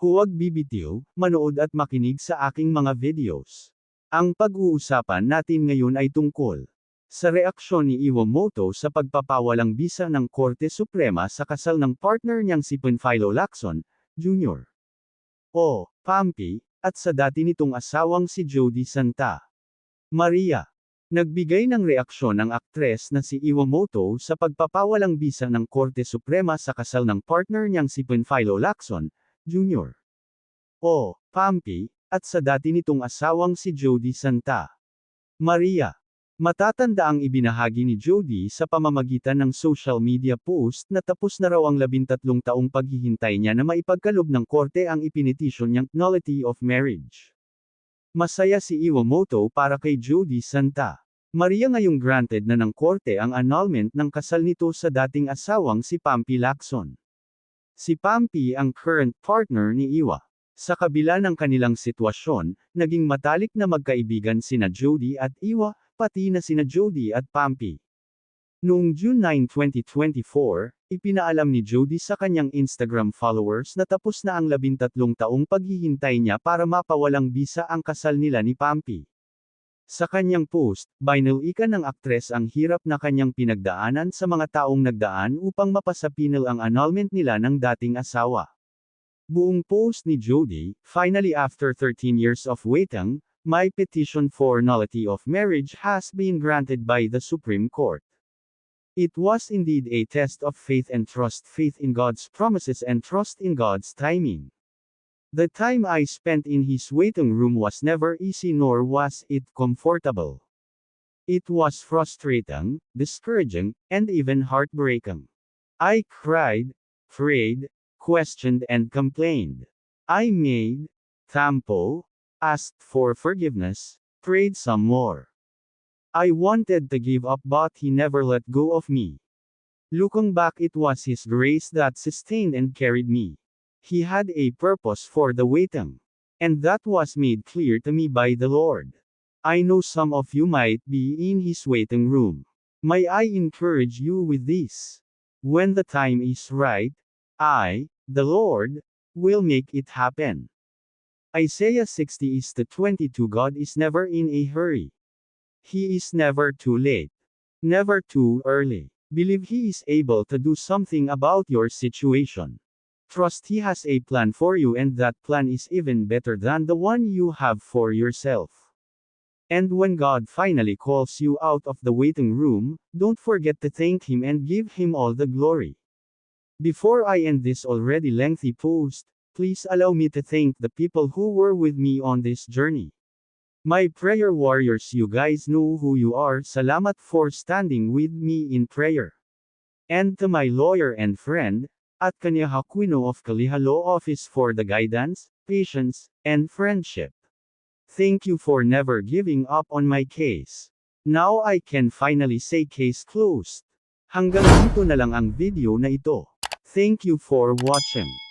Huwag bibitiw, manood at makinig sa aking mga videos. Ang pag-uusapan natin ngayon ay tungkol sa reaksyon ni Iwamoto sa pagpapawalang bisa ng Korte Suprema sa kasal ng partner niyang si Panfilo Lacson, Jr. O, Pampi, at sa dati nitong asawang si Jody Santa. Maria. Nagbigay ng reaksyon ang aktres na si Iwamoto sa pagpapawalang bisa ng Korte Suprema sa kasal ng partner niyang si Panfilo Lacson, Jr. O, Pampi, at sa dati nitong asawang si Jody Santa. Maria. Matatanda ang ibinahagi ni Jody sa pamamagitan ng social media post na tapos na raw ang labintatlong taong paghihintay niya na maipagkalob ng korte ang ipinitisyon niyang nullity of marriage. Masaya si Iwamoto para kay Jody Santa. Maria ngayong granted na ng korte ang annulment ng kasal nito sa dating asawang si Pampi Lacson. Si Pampi ang current partner ni Iwa. Sa kabila ng kanilang sitwasyon, naging matalik na magkaibigan sina Jody at Iwa, pati na sina Jody at Pampi. Noong June 9, 2024, ipinaalam ni Jody sa kanyang Instagram followers na tapos na ang labintatlong taong paghihintay niya para mapawalang bisa ang kasal nila ni Pampi. Sa kanyang post, binalikan ng aktres ang hirap na kanyang pinagdaanan sa mga taong nagdaan upang mapasapinal ang annulment nila ng dating asawa. Buong post ni Jody, finally after 13 years of waiting, my petition for nullity of marriage has been granted by the Supreme Court. It was indeed a test of faith and trust faith in God's promises and trust in God's timing. The time I spent in his waiting room was never easy nor was it comfortable. It was frustrating, discouraging, and even heartbreaking. I cried, prayed, questioned and complained. I made, tampo, asked for forgiveness, prayed some more. I wanted to give up but he never let go of me. Looking back it was his grace that sustained and carried me. He had a purpose for the waiting. And that was made clear to me by the Lord. I know some of you might be in his waiting room. May I encourage you with this? When the time is right, I, the Lord, will make it happen. Isaiah 60 is the 22 God is never in a hurry. He is never too late. Never too early. Believe He is able to do something about your situation. Trust He has a plan for you and that plan is even better than the one you have for yourself. And when God finally calls you out of the waiting room, don't forget to thank Him and give Him all the glory. Before I end this already lengthy post, please allow me to thank the people who were with me on this journey. My prayer warriors you guys know who you are salamat for standing with me in prayer. And to my lawyer and friend, at Kanya Aquino of Kaliha Law Office for the guidance, patience, and friendship. Thank you for never giving up on my case. Now I can finally say case closed. Hanggang dito na lang ang video na ito. Thank you for watching.